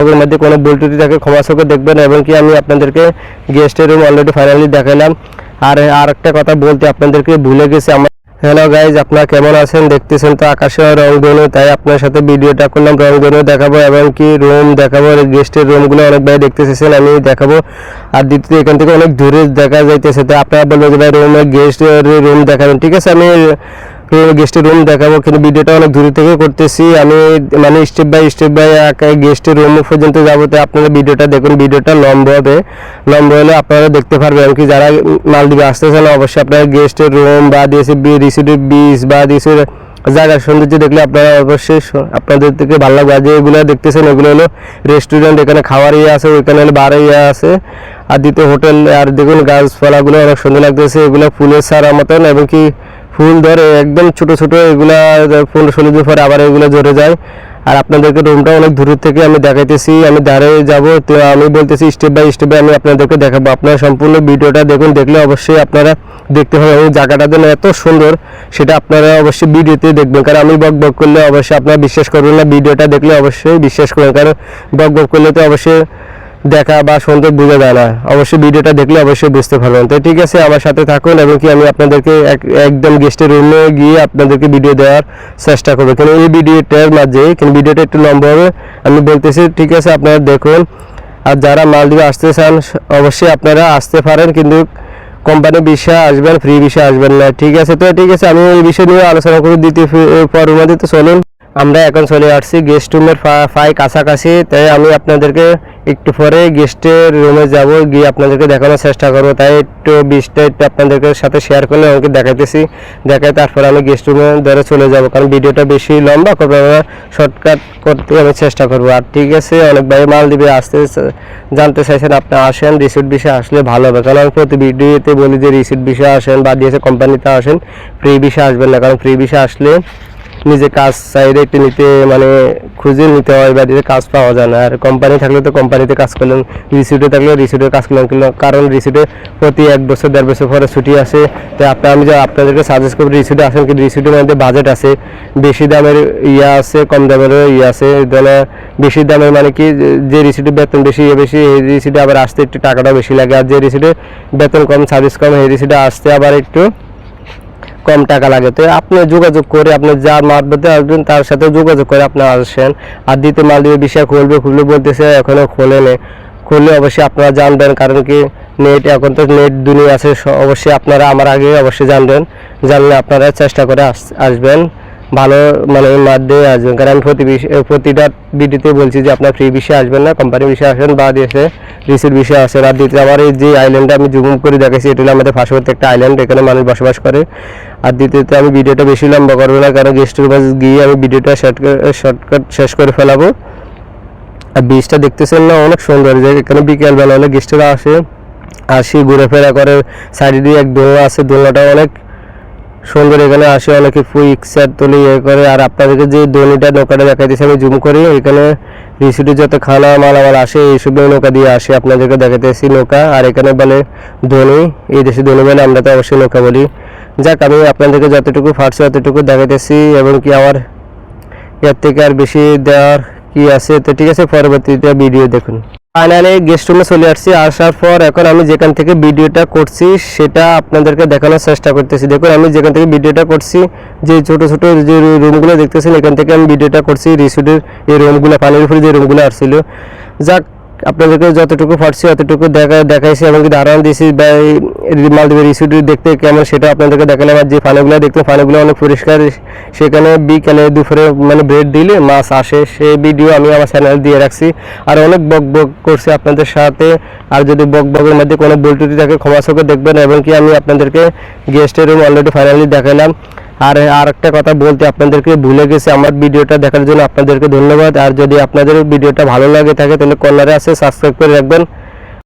এর মধ্যে কোনো ত্রুটি থাকে, ক্ষমা চোখে দেখবেন এবং কি আমি আপনাদেরকে গেস্টের রুম অলরেডি ফাইনালি দেখালাম। আর আর একটা কথা বলতে আপনাদেরকে ভুলে গেছি, আমার হ্যালো গাইজ আপনারা কেমন আছেন? দেখতেছেন তো আকাশে রংধনু তাই আপনার সাথে ভিডিওটা করলাম রংধনু দেখাবো এবং কি রুম দেখাবো গেস্টের রুমগুলো অনেক ভাই দেখতেছেন, আমি দেখাবো। আর দ্বিতীয় এখান থেকে অনেক দূরে দেখা যাইতেছে তো আপনারা বলবেন যে ভাই রুমে গেস্ট রুম দেখাবেন, ঠিক আছে? আমি গেস্টের রুম দেখাবো, কিন্তু ভিডিওটা অনেক দূরে থেকে করতেছি। আমি মানে স্টেপ বাই স্টেপ বাই গেস্টের রুম পর্যন্ত যাব। তো আপনারা ভিডিওটা দেখুন, ভিডিওটা লম্বা হবে লম্বা হলে আপনারা দেখতে পারবেন কি যারা মালদ্বীপে আসতেছেন অবশ্যই আপনারা গেস্টের রুম বা দিয়েছে রিসিডের বিচ বা দিয়েছে জায়গার সৌন্দর্য দেখলে আপনারা অবশ্যই আপনাদের থেকে ভালো লাগবে। আর যেগুলো দেখতেছেন, ওগুলো হলো রেস্টুরেন্ট এখানে খাওয়ার ইয়ে আছে, ওইখানে হলো বার ইয়ে আছে। আর দ্বিতীয় হোটেল আর দেখুন গাছপালাগুলো অনেক সুন্দর লাগতেছে। এগুলো ফুলের সারা মতন, এবং কি ফুল ধরে একদম ছোট ছোট এগুলা পনেরো ষোলো দিন পরে আবার এগুলো ঝরে যায়। আর আপনাদেরকে রুমটা অনেক দূরের থেকে আমি দেখাইতেছি, আমি ধারে যাব, তো আমি বলতেছি স্টেপ বাই স্টেপে আমি আপনাদেরকে দেখাবো। আপনারা সম্পূর্ণ ভিডিওটা দেখুন, দেখলে অবশ্যই আপনারা দেখতে হবে এবং জায়গাটা যেন এত সুন্দর, সেটা আপনারা অবশ্যই ভিডিওতে দেখবেন। কারণ আমি বক বক করলে অবশ্যই আপনারা বিশ্বাস করবেন না, ভিডিওটা দেখলে অবশ্যই বিশ্বাস করবেন। কারণ বক বক করলে তো অবশ্যই দেখা বা সুন্দর বোঝা যায় না। অবশ্যই ভিডিওটা দেখলে অবশ্যই বুঝতে পারবেন। তো ঠিক আছে, আমার সাথে থাকুন এবং কি আমি আপনাদেরকে এক- একদম গেস্টের রুমে গিয়ে আপনাদেরকে ভিডিও দেওয়ার চেষ্টা করব। কিন্তু এই ভিডিওটার মাঝে কিন্তু ভিডিওটা একটু লম্বা হবে, আমি বলতেছি, ঠিক আছে, আপনারা দেখুন। আর যারা মালদ্বীপে আসতে চান, অবশ্যই আপনারা আসতে পারেন, কিন্তু কোম্পানি বিষয় আসবেন ফ্রি বিষয় আসবেন না। ঠিক আছে, তো ঠিক আছে, আমি এই বিষয় নিয়ে আলোচনা করে পর্বের মধ্যে তো চলুন। আমরা এখন চলে আসছি গেস্ট রুমের ফাই কাছাকাছি। তাই আমি আপনাদেরকে একটু পরে গেস্টের রুমে যাব, গিয়ে আপনাদেরকে দেখানোর চেষ্টা করব। তাই একটু বিশটা একটু আপনাদেরকে সাথে শেয়ার করলে আমাকে দেখাইতেছি। দেখাই তারপরে আমি গেস্ট রুমে ধরে চলে যাব, কারণ ভিডিওটা বেশি লম্বা করব না শর্টকাট করতে আমি চেষ্টা করব। আর ঠিক আছে, অনেক ভাই মাল দিবে আসতে জানতে চাইছেন, আপনি আসেন রিসিট বিষয়ে আসলে ভালো হবে। কারণ আমি প্রতি ভিডিওতে বলি যে রিসিট বিষয়ে আসেন বা দিয়েছে কোম্পানিতে আসেন ফ্রি বিষয়ে আসবেন না। কারণ ফ্রি বিষয়ে আসলে নিজে কাজ চাইলে একটু নিতে মানে খুঁজে নিতে হয় বা দিতে কাজ পাওয়া যায় না। আর কোম্পানি থাকলে তো কোম্পানিতে কাজ করলাম রিসিটে থাকলে রিসিটে কাজ কিন্তু কারণ রিসিটে প্রতি এক বছর, দেড় বছর পরে ছুটি আসে। তো আপনার আমি আপনাদেরকে সাজেস্ট করব রিসিটে আসেন কিন্তু রিসিটের মধ্যে বাজেট আছে। বেশি দামের ইয়ে আছে, কম দামেরও ইয়ে আছে। তাহলে বেশি দামের মানে কি, যে- রিসিটে বেতন বেশি ইয়ে বেশি, এই রিসিটে আবার আসতে একটু টাকাটা বেশি লাগে। আর যে রিসিটে বেতন কম সার্ভিস কম, এই রিসিটে আসতে আবার একটু কম টাকা লাগে। তো আপনি যোগাযোগ করে আপনি যা মারফতে আসবেন, তার সাথে যোগাযোগ করে আপনি আসেন। আর দ্বিতীয় মাল দিয়ে বিষয় খুলবে খুলবে বলতেছে এখনও খোলেনি খুললে অবশ্যই আপনারা জানবেন, কারণ কি নেট এখন তো নেট দুনিয়া আছে অবশ্যই আপনারা আমার আগে অবশ্যই জানবেন। জানলে আপনারা চেষ্টা করে আস- আসবেন। ভালো মানে মাধ্যমে আসবেন কারণ আমি প্রতি প্রতিটা ভিডিওতে বলছি যে আপনার ফ্রি বিষয়ে আসবেন না কোম্পানি বিষয়ে আসেন, বা দিয়েছে রিসিট বিষয়ে আসেন। আর দ্বিতীয় আমার এই যে আইল্যান্ডটা আমি জুম করে দেখেছি এটা হলো আমাদের পার্শ্ববর্তী একটা আইল্যান্ড এখানে মানুষ বসবাস করে। আর দ্বিতীয়ত আমি ভিডিওটা বেশি লম্বা করব না, কারণ গেস্টের বাস গিয়ে আমি ভিডিওটা শর্টকাট শেষ করে ফেলাবো। আর বীজটা দেখতেছেন না, অনেক সুন্দর যে এখানে বিকেলবেলা হলে গেস্টেরা আসে। আসি ঘুরেফেরা করে, সাইডে দিয়ে এক দোলনা আছে, দোলনাটা অনেক সুন্দর এখানে আসে অনেকে পিকচার তুলে ইয়ে করে, আর আপনাদেরকে যে দোনিটা নৌকাটা দেখা দেখাইতেছে আমি জুম করি, এখানে রিসিটে যত খানা মাল মালামাল আসে এইসব নৌকা দিয়ে আসে, আপনাদেরকে দেখাইতেছি নৌকা, আর এখানে বলে ধনী এই দেশে ধনী বলে আমরা তো অবশ্যই নৌকা বলি। যাক, আমি আপনাদেরকে যতটুকু ফাটছে ততটুকু দেখাইতেছি এবং কি আমার এর থেকে আর বেশি দেওয়ার কি আছে, তো ঠিক আছে, পরবর্তীতে ভিডিও দেখুন। ফাইনালি গেস্ট রুমে চলে আসছি। আসার পর এখন আমি যেখান থেকে ভিডিওটা করছি, সেটা আপনাদেরকে দেখানোর চেষ্টা করতেছি। দেখুন, আমি যেখান থেকে ভিডিওটা করছি, যে ছোট ছোট যে রুমগুলো দেখতেছেন, এখান থেকে আমি ভিডিওটা করছি। রিসুডের এই রুমগুলো, পানির উপরে যে রুমগুলো আসছিল। যাক আপনাদেরকে যতটুকু পারছি অতটুকু দেখা, দেখাইছি এবং কি ধারণা দিয়েছি বা মালদ্বীপের রিসুড দেখতে কেমন সেটা আপনাদেরকে দেখালাম। আর যে ফানেগুলো দেখতে, ফানেগুলো অনেক পরিষ্কার। সেখানে বিকালে দুপুরে মানে ব্রেড দিলে মাছ আসে। সেই ভিডিও আমি আমার চ্যানেল দিয়ে রাখছি। আর অনেক বক বক করছি আপনাদের সাথে। আর যদি বক বকের মধ্যে কোনো বলটুটি থাকে, ক্ষমা চোখে দেখবেন। এবং কি আমি আপনাদেরকে গেস্টের রুম অলরেডি ফাইনালি দেখালাম। আর আর একটা কথা বলতে আপনাদেরকে ভুলে গেছি, আমার ভিডিওটা দেখার জন্য আপনাদেরকে ধন্যবাদ। আর যদি আপনাদের ভিডিওটা ভালো লাগে থাকে, তাহলে কর্নারে আছে সাবস্ক্রাইব করে রাখবেন।